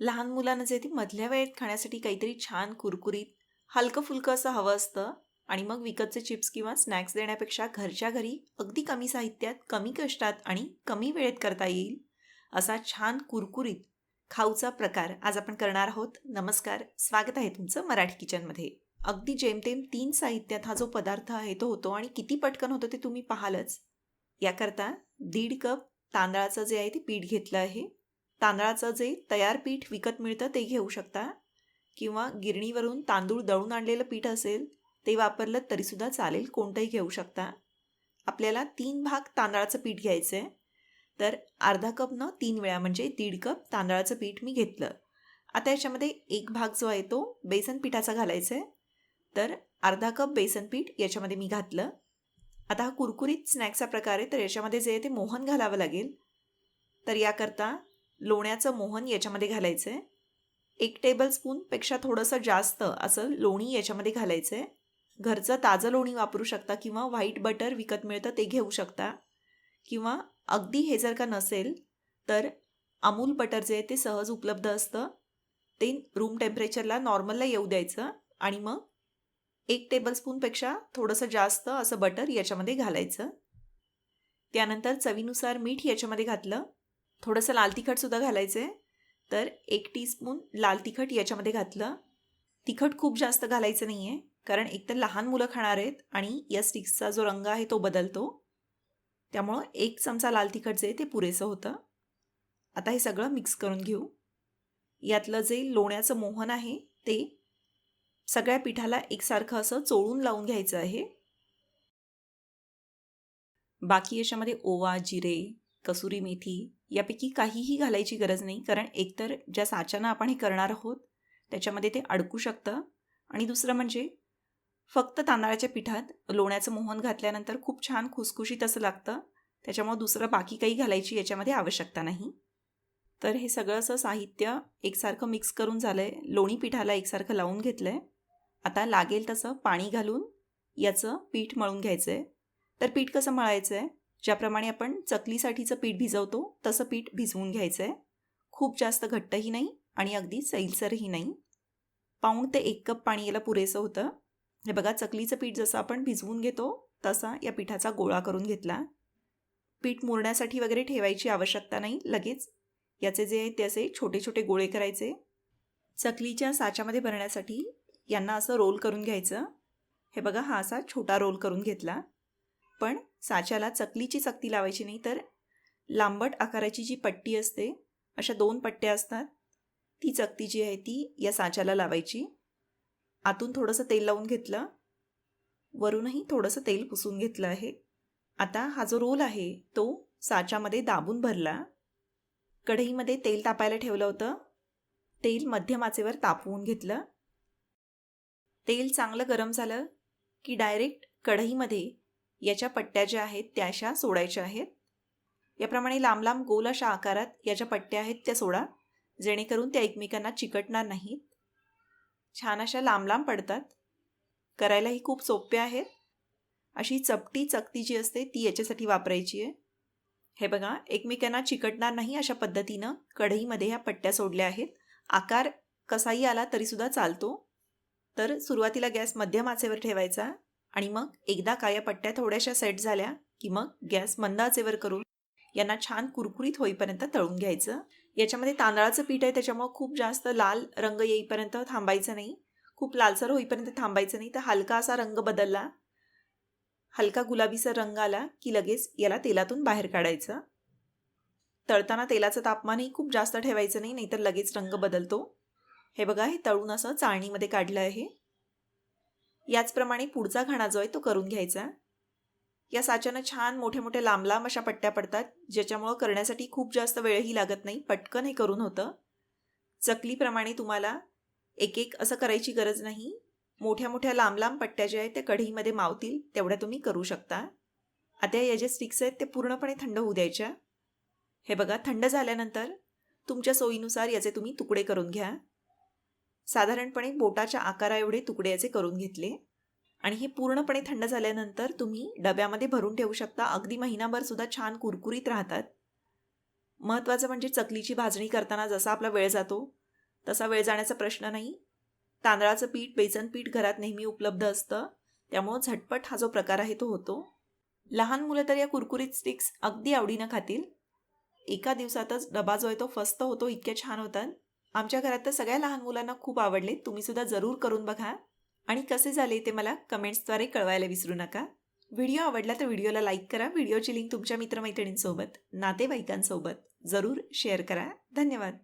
लहान मुलांना जे ती मधल्या वेळेत खाण्यासाठी काहीतरी छान कुरकुरीत हलकं फुलकं असं हवं असतं आणि मग विकतचे चिप्स किंवा स्नॅक्स देण्यापेक्षा घरच्या घरी अगदी कमी साहित्यात कमी कष्टात आणि कमी वेळेत करता येईल असा छान कुरकुरीत खाऊचा प्रकार आज आपण करणार आहोत. नमस्कार. स्वागत आहे तुमचं मराठी किचनमध्ये. अगदी जेमतेम तीन साहित्यात हा जो पदार्थ आहे तो होतो आणि किती पटकन होतो ते तुम्ही पाहालच. याकरता दीड कप तांदळाचं जे आहे ते पीठ घेतलं आहे. तांदळाचं जे तयार पीठ विकत मिळतं ते घेऊ शकता. किंवा गिरणीवरून तांदूळ दळून आणलेलं पीठ असेल ते वापरलं तरीसुद्धा चालेल कोणतंही घेऊ शकता. आपल्याला तीन भाग तांदळाचं पीठ घ्यायचं आहे तर अर्धा कप न तीन वेळा म्हणजे दीड कप तांदळाचं पीठ मी घेतलं. आता याच्यामध्ये एक भाग जो आहे तो बेसन पिठाचा घालायचा आहे तर अर्धा कप बेसन पीठ याच्यामध्ये मी घातलं. आता हा कुरकुरीत स्नॅक्सचा प्रकार आहे तर याच्यामध्ये जे आहे ते मोहन घालावं लागेल. तर याकरता लोण्याचं मोहन याच्यामध्ये घालायचं आहे एक टेबलस्पूनपेक्षा थोडंसं जास्त असं लोणी याच्यामध्ये घालायचं आहे घरचं ताजं लोणी वापरू शकता किंवा व्हाईट बटर विकत मिळतं ते घेऊ शकता. किंवा अगदी हे जर का नसेल तर अमूल बटर जे आहे ते सहज उपलब्ध असतं. ते रूम टेम्परेचरला नॉर्मलला येऊ द्यायचं आणि मग एक टेबलस्पूनपेक्षा थोडंसं जास्त असं बटर याच्यामध्ये घालायचं. त्यानंतर चवीनुसार मीठ याच्यामध्ये घातलं. थोडंसं लाल तिखटसुद्धा घालायचं आहे तर एक टीस्पून लाल तिखट याच्यामध्ये घातलं. तिखट खूप जास्त घालायचं नाही आहे कारण एकतर लहान मुलं खाणार आहेत आणि या स्टिक्सचा जो रंग आहे तो बदलतो. त्यामुळं एक चमचा लाल तिखट जे आहे ते पुरेसं होतं. आता हे सगळं मिक्स करून घेऊ. यातलं जे लोण्याचं मोहन आहे ते सगळ्या पिठाला एकसारखं असं चोळून लावून घ्यायचं आहे. बाकी याच्यामध्ये ओवा जिरे कसुरी मेथी यापैकी काहीही घालायची गरज नाही. कारण एकतर ज्या साच्यानं आपण हे करणार आहोत त्याच्यामध्ये ते अडकू शकतं. आणि दुसरं म्हणजे फक्त तांदळाच्या पिठात लोण्याचं मोहन घातल्यानंतर खूप छान खुसखुशीत असं लागतं. त्याच्यामुळं दुसरं बाकी काही घालायची याच्यामध्ये आवश्यकता नाही. तर हे सगळं असं साहित्य एकसारखं मिक्स करून झालं आहे लोणी पिठाला एकसारखं लावून घेतलं आहे आता लागेल तसं पाणी घालून याचं पीठ मळून घ्यायचं आहे तर पीठ कसं मळायचं आहे ज्याप्रमाणे आपण चकलीसाठीचं पीठ भिजवतो तसं पीठ भिजवून घ्यायचं आहे खूप जास्त घट्टही नाही आणि अगदी सैलसरही नाही. पाऊण ते एक कप पाणी याला पुरेसं होतं. हे बघा चकलीचं पीठ जसं आपण भिजवून घेतो तसा या पिठाचा गोळा करून घेतला. पीठ मुरण्यासाठी वगैरे ठेवायची आवश्यकता नाही लगेच. याचे जे ते असे छोटे छोटे गोळे करायचे. चकलीच्या साच्यामध्ये भरण्यासाठी यांना असं रोल करून घ्यायचं. हे बघा हा असा छोटा रोल करून घेतला. पण साच्याला चकलीची चकती लावायची नाही तर लांबट आकाराची जी पट्टी असते अशा दोन पट्ट्या असतात. ती चकती जी आहे ती या साच्याला लावायची. आतून थोडंसं तेल लावून घेतलं. वरूनही थोडंसं तेल पुसून घेतलं आहे. आता हा जो रोल आहे तो साच्यामध्ये दाबून भरला. कढईमध्ये तेल तापायला ठेवलं होतं. तेल मध्यम आचेवर तापवून घेतलं. तेल चांगलं गरम झालं की डायरेक्ट कढईमध्ये याच्या पट्ट्या ज्या आहेत त्या अशा सोडायच्या आहेत. याप्रमाणे लांब लांब गोल अशा आकारात याच्या पट्ट्या आहेत त्या सोडा. जेणेकरून त्या एकमेकांना चिकटणार नाहीत. छान अशा लांब लांब पडतात. करायलाही खूप सोपे आहेत. अशी चपटी चकती जी असते ती याच्यासाठी वापरायची आहे. हे बघा एकमेकांना चिकटणार नाही अशा पद्धतीनं कढईमध्ये ह्या पट्ट्या सोडल्या आहेत. आकार कसाही आला तरीसुद्धा चालतो. तर सुरुवातीला गॅस मध्यम आचेवर ठेवायचा. आणि मग एकदा का या पट्ट्या थोड्याशा सेट झाल्या की मग गॅस मंद आचेवर करून यांना छान कुरकुरीत होईपर्यंत तळून घ्यायचं. याच्यामध्ये तांदळाचं पीठ आहे त्याच्यामुळं खूप जास्त लाल रंग येईपर्यंत थांबायचं नाही. खूप लालसर होईपर्यंत थांबायचं नाही. तर हलका असा रंग बदलला. हलका गुलाबीचा रंग आला की लगेच याला तेलातून बाहेर काढायचं. तळताना तेलाचं तापमानही खूप जास्त ठेवायचं नाही नाहीतर लगेच रंग बदलतो. हे बघा हे तळून असं चाळणीमध्ये काढलं आहे. याचप्रमाणे पुढचा घाणा जो आहे तो करून घ्यायचा. या साच्यानं छान मोठे मोठे लांब लांब अशा पट्ट्या पडतात ज्याच्यामुळं करण्यासाठी खूप जास्त वेळही लागत नाही पटकन हे करून होतं. चकलीप्रमाणे तुम्हाला एक एक असं करायची गरज नाही. मोठ्या मोठ्या लांब लांब पट्ट्या ज्या आहेत त्या कढईमध्ये मावतील तेवढ्या तुम्ही करू शकता. आता या जे स्टिक्स आहेत ते पूर्णपणे थंड होऊ द्यायच्या. हे बघा थंड झाल्यानंतर तुमच्या सोयीनुसार याचे तुम्ही तुकडे करून घ्या. साधारणपणे बोटाच्या आकाराएवढे तुकडे याचे करून घेतले. आणि हे पूर्णपणे थंड झाल्यानंतर तुम्ही डब्यामध्ये भरून ठेवू शकता. अगदी महिनाभर सुद्धा छान कुरकुरीत राहतात. महत्त्वाचं म्हणजे चकलीची भाजणी करताना जसा आपला वेळ जातो तसा वेळ जाण्याचा प्रश्न नाही. तांदळाचं पीठ बेसन पीठ घरात नेहमी उपलब्ध असतं. त्यामुळं झटपट हा जो प्रकार आहे तो होतो. लहान मुलं तर या कुरकुरीत स्टिक्स अगदी आवडीनं खातील. एका दिवसातच डबा जो आहे तो फस्त होतो इतक्या छान होतात. आमच्या घरात तर सगळ्या लहान मुलांना खूप आवडले. तुम्ही सुद्धा जरूर करून बघा. आणि कसे झाले ते मला कमेंट्सद्वारे कळवायला विसरू नका. व्हिडिओ आवडला तर व्हिडिओला लाईक करा. व्हिडिओची लिंक तुमच्या मित्रमैत्रिणींसोबत नातेवाईकांसोबत जरूर शेअर करा. धन्यवाद.